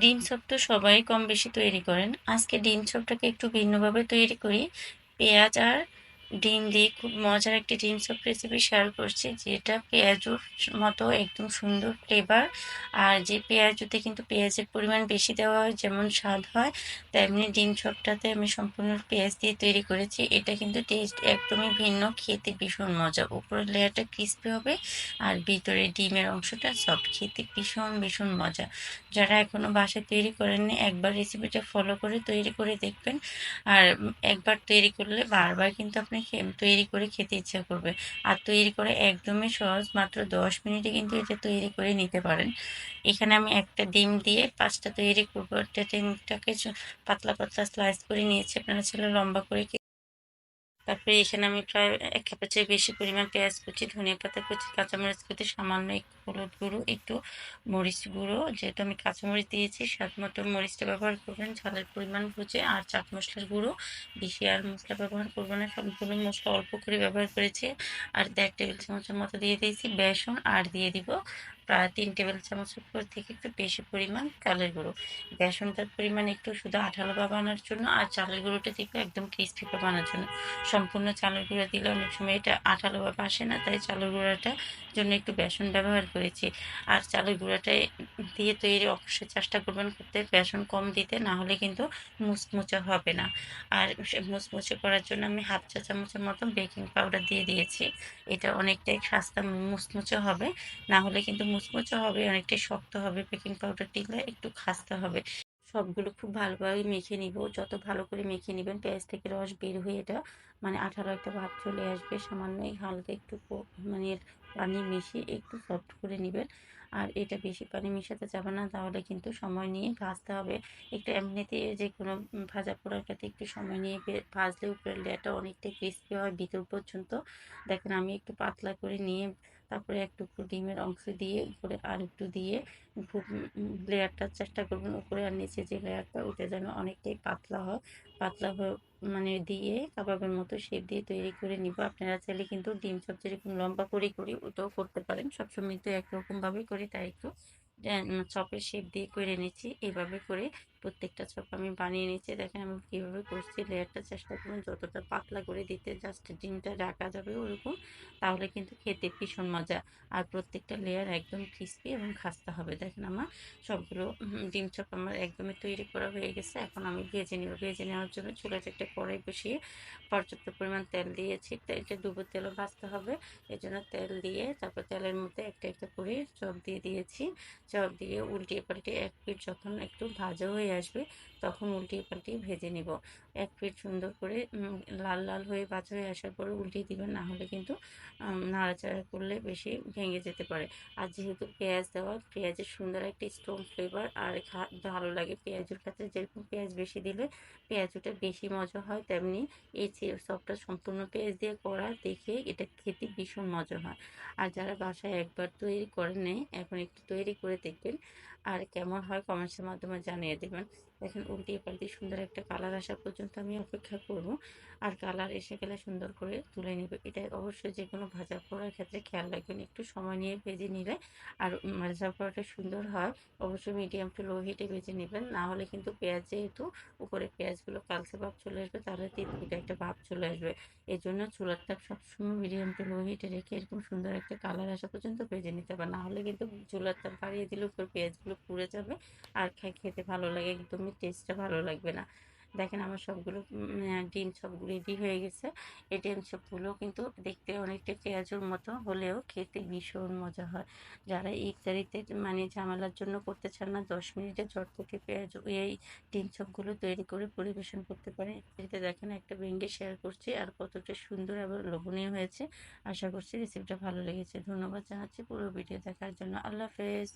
ডিম চপ তো সবাই কম বেশি তৈরি করেন। আজকে ডিম চপটাকে একটু ভিন্নভাবে তৈরি করি। পেঁয়াজ আর ডিম দিয়ে খুব মজার একটি ডিম চপ রেসিপি শেয়ার করছি, যেটা পেঁয়াজুর মতো একদম সুন্দর ফ্লেভার আর যে পেঁয়াজুতে কিন্তু পেঁয়াজের পরিমাণ বেশি দেওয়া হয়, যেমন স্বাদ হয়, তেমনি ডিম চপটাতে আমি সম্পূর্ণ পেঁয়াজ দিয়ে তৈরি করেছি। এটা কিন্তু টেস্ট একদমই ভিন্ন, খেতে ভীষণ মজা। উপরের লেয়ারটা ক্রিস্পি হবে আর ভিতরে ডিমের অংশটা সফট খেতে ভীষণ ভীষণ মজা। যারা এখনও বাসায় তৈরি করেননি, একবার রেসিপিটা ফলো করে তৈরি করে দেখবেন। আর একবার তৈরি করলে বারবার কিন্তু আপনি তৈরি করে খেতে ইচ্ছা করবে। আর তৈরি করে একদমই সহজ, মাত্র দশ মিনিটে কিন্তু এটা তৈরি করে নিতে পারেন। এখানে আমি একটা ডিম দিয়ে পাঁচটা তৈরি করব। ডিমটাকে পাতলা পাতলা স্লাইস করে নিয়েছি। আপনারা ছেলে লম্বা করে তারপরে এখানে আমি প্রায় এক কাপের চেয়ে বেশি পরিমাণ পেঁয়াজ কুচি, ধনিয়া পাতা কুচি, কাঁচামরিচ কুচি, সামান্য একটু হলুদ গুঁড়ো, একটু মরিচ গুঁড়ো। যেহেতু আমি কাঁচামরিচ দিয়েছি, স্বাদ মতো মরিচটা ব্যবহার করবেন। ঝালের পরিমাণ বুঝে আর চাট মশলার গুঁড়ো। বেশি আর মশলা ব্যবহার করব না, সবগুলো মশলা অল্প করে ব্যবহার করেছি। আর দেড় টেবিল চামচের মতো দিয়ে দিয়েছি বেসন, আর দিয়ে দিব প্রায় তিন টেবিল চামচের উপর থেকে একটু বেশি পরিমাণ চালের গুঁড়ো। বেসনটার পরিমাণ একটু শুধু আঠালো বানানোর জন্য আর চালের গুঁড়োটা থেকে একদম ক্রিস্পি বানানোর জন্য। সম্পূর্ণ চালের গুঁড়ো দিলে অনেক সময় এটা আঠালো ভাব আসে না, তাই চালের গুঁড়াটার জন্য একটু বেসন ব্যবহার করেছি। আর চালের গুঁড়াটা দিয়ে তৈরি অবশ্যই চেষ্টা করবেন করতে, বেসন কম দিতে, না হলে কিন্তু মুচমুচে হবে না। আর মুচমুচে করার জন্য আমি হাফ চা চামচের মতো বেকিং পাউডার দিয়ে দিয়েছি। এটা অনেকটাই খাস্তা মুচমুচে হবে, না হলে কিন্তু মুচমুচে হবে, অনেকটাই শক্ত হবে বেকিং পাউডার দিলে একটু খাস্তা হবে। সবগুলো খুব ভালোভাবে মেখে নিব। যত ভালো করে মেখে নেবেন, পেঁয়াজ থেকে রস বের হয়ে এটা মানে আঠারো একটা ভাব চলে আসবে। সামান্য হালকা একটু মানে পানি মিশিয়ে একটু সফট করে নেবেন। আর এটা বেশি পানি মিশাতে যাবে না, তাহলে কিন্তু সময় নিয়ে ভাজতে হবে। একটু এমনিতে যে কোনো ভাজা পোড়াটাতে একটু সময় নিয়ে ভাজলে উপরের লেয়ারটা অনেকটা ক্রিস্পি হয় ভিতর পর্যন্ত। দেখেন আমি একটু পাতলা করে নিয়ে তারপরে একটু ডিমের অংশ দিয়ে উপরে আর একটু দিয়ে লেয়ারটার চেষ্টা করবেন উপরে আর নিচে যে লেয়ারটা ওটা যেন অনেকটাই পাতলা হয়। পাতলা মানে দিয়ে কাবাবের মতো শেপ দিয়ে তৈরি করে নিব। আপনারা চাইলে কিন্তু ডিম সব যেরকম লম্বা করে করি ওটাও করতে পারেন। সবসময় তো একরকমভাবে করি, তাই একটু চপের শেপ দিয়ে করে নিচ্ছি এইভাবে করে প্রত্যেকটা চপ আমি বানিয়ে নিচ্ছি দেখেন আমি কীভাবে করছি, লেয়ারটা চেষ্টা করুন, যতটা পাতলা করে দিতে জাস্ট ডিমটা রাখা যাবে ওরকম, তাহলে কিন্তু খেতে ভীষণ মজা। আর প্রত্যেকটা লেয়ার একদম ক্রিস্পি এবং খাস্তা হবে। দেখেন আমার সবগুলো ডিম চপ আমার একদমই তৈরি করা হয়ে গেছে। এখন আমি ভেজে নেব। ভেজে নেওয়ার জন্য চুলাতে একটা কড়াই বসিয়ে পর্যাপ্ত পরিমাণ তেল দিয়েছি। এটা ডুবো তেলও ভাজতে হবে। এই জন্য তেল দিয়ে তারপর তেলের মধ্যে একটা একটা করে চপ দিয়ে দিয়েছি। দিয়ে উল্টিয়ে পাল্টিয়ে এক পিঠ যখন একটু ভাজা হয়ে আসবে, তখন উল্টিয়ে পাল্টিয়ে ভেজে নিব। এক পিঠ সুন্দর করে লাল লাল হয়ে ভাজা হয়ে আসার পরে উল্টিয়ে দিবেন, না হলে কিন্তু নাড়াচাড়া করলে বেশি ভেঙে যেতে পারে। আর যেহেতু পেঁয়াজ দেওয়া, পেঁয়াজের সুন্দর একটা স্ট্রং ফ্লেভার আর ভালো লাগে পেঁয়াজের ক্ষেত্রে যেরকম পেঁয়াজ বেশি দিলে পেঁয়াজটা বেশি মজা হয়, তেমনি এই সবটা সম্পূর্ণ পেঁয়াজ দিয়ে করা, দেখে এটা খেতে ভীষণ মজা হয়। আর যারা বাসায় একবার তৈরি করেন নেই এখন একটু তৈরি করে দেখবেন। আর কেমন হয় কমেন্টসের মাধ্যমে জানিয়ে দেবেন। দেখেন উল্টিয়ে পাল্টি সুন্দর একটা কালার আসা পর্যন্ত আমি অপেক্ষা করব। আর কালার এসে গেলে সুন্দর করে তুলে নেব। এটা অবশ্যই যে কোনো ভাজা পোড়ার ক্ষেত্রে খেয়াল রাখবেন, একটু সময় নিয়ে ভেজে নিলে আর ভাজা পোড়াটা সুন্দর হয়। অবশ্যই মিডিয়াম টু লো হিটে ভেজে নেবেন, না হলে কিন্তু পেঁয়াজ যেহেতু উপরে পেঁয়াজগুলো কালচে ভাব চলে আসবে, তাহলে তিতকুটে একটা ভাব চলে আসবে। এই জন্য চুলার তাপ সবসময় মিডিয়াম টু লো হিটে রেখে এরকম সুন্দর একটা কালার আসা পর্যন্ত ভেজে নিতে হবে। না হলে কিন্তু চুলার তাপ বাড়িয়ে দিলে উপর পেঁয়াজগুলো পুড়ে যাবে আর খেতে ভালো লাগে, একদমই টেস্টটা ভালো লাগবে না। দেখেন আমার সবগুলো ডিম সবগুলো রেডি হয়ে গেছে। এই ডিম সবগুলো কিন্তু দেখতে অনেকটা পেঁয়াজুর মতো হলেও খেতে ভীষণ মজা হয়। যারা ইফতারিতে মানে ঝামেলার জন্য করতে চান না, দশ মিনিটে ঝট থেকে পেঁয়াজ, এই ডিম সবগুলো তৈরি করে পরিবেশন করতে পারে এতে দেখেন একটা ভেঙ্গে শেয়ার করছি আর কতটা সুন্দর আবার লোভনীয় হয়েছে। আশা করছি রেসিপিটা ভালো লেগেছে। ধন্যবাদ জানাচ্ছি। পুরো ভিডিও দেখার জন্য আল্লাহ হাফেজ।